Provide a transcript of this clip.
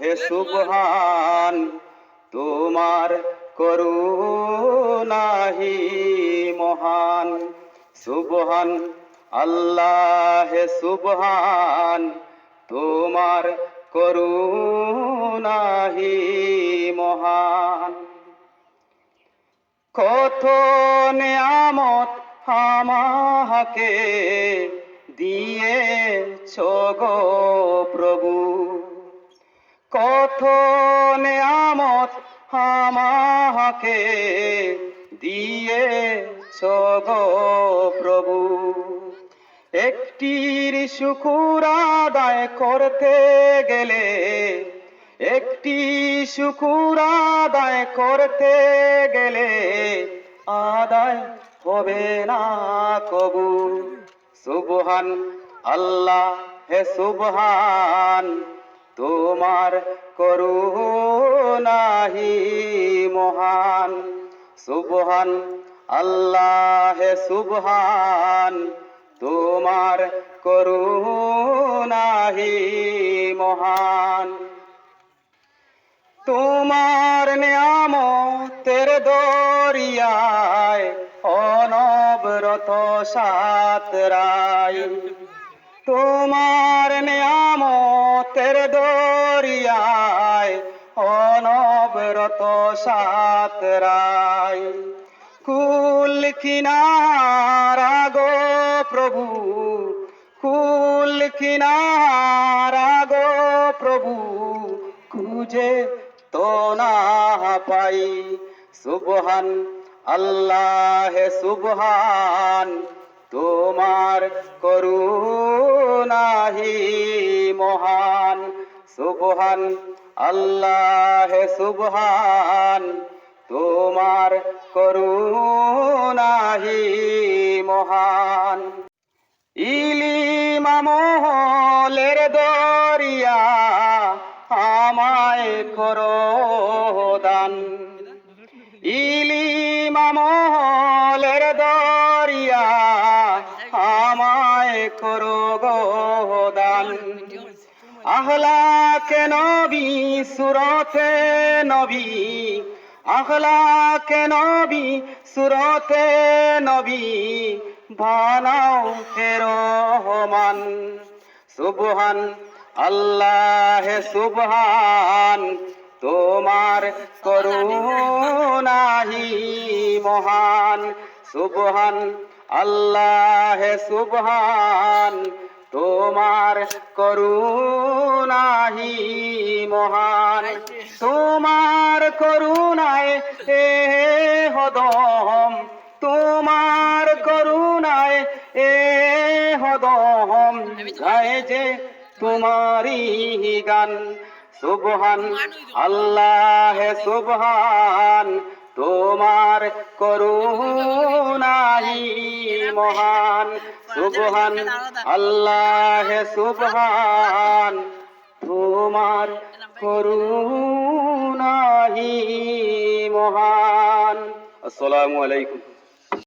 হে সুবহান, তোমার করুণাহি মহান। সুবহান, আল্লাহ হে সুবহান, তোমার করুণাহি মহান। কত নিয়ামত আমাকে দিয়েছ গো কত নিয়ামত আমাকে দিয়ে গো প্রভু। একটির শুকুর আদায় করতে গেলে, একটি শুকুর আদায় করতে গেলে আদায় হবে না কবু। সুবহান আল্লাহ, হে সুবহান। তোমার করুণাহি মহান। সুবহান, আল্লাহ সুবহান। তোমার করুণাহি মহান। তোমার নিয়ামতের দরিয়ায় অনবরত সাতরাই। তোমার নিয়ামতের দরিয়ায়, অনবরত সাতরাই কুল কিনারা গো প্রভু, কুল কিনারা গো প্রভু, খুঁজে তো না পাই। সুবহান আল্লাহ সুবহান, তোমার করুণাহি মহান, সুবহান, আল্লাহ সুবহান, তোমার করুণাহি মহান। ইলিমা মহলের দরিয়া আমায় করো দান ইলিমা মহলের দরিয়া, আমায় করো গো দান আহলাকে নবী, সুরতে নবী। আহলাকে নবী, সুরতে নবী। বানাও হে রহমান। সুবহান, আল্লাহ সুবহান। তোমার করুণাহি মহান। সুবহান, আল্লাহ সুবহান, তোমার করুণাহি মহান। তোমার করুণায় এ হদম, তোমার করুণায় এ হদম। গায়ে যে তোমারি গান, সুবহান, আল্লাহ সুবহান তোমার করুণাহি মহান। সুবহান আল্লাহ সুবহান। তোমার করুণাহি মহান। আসসালামু আলাইকুম।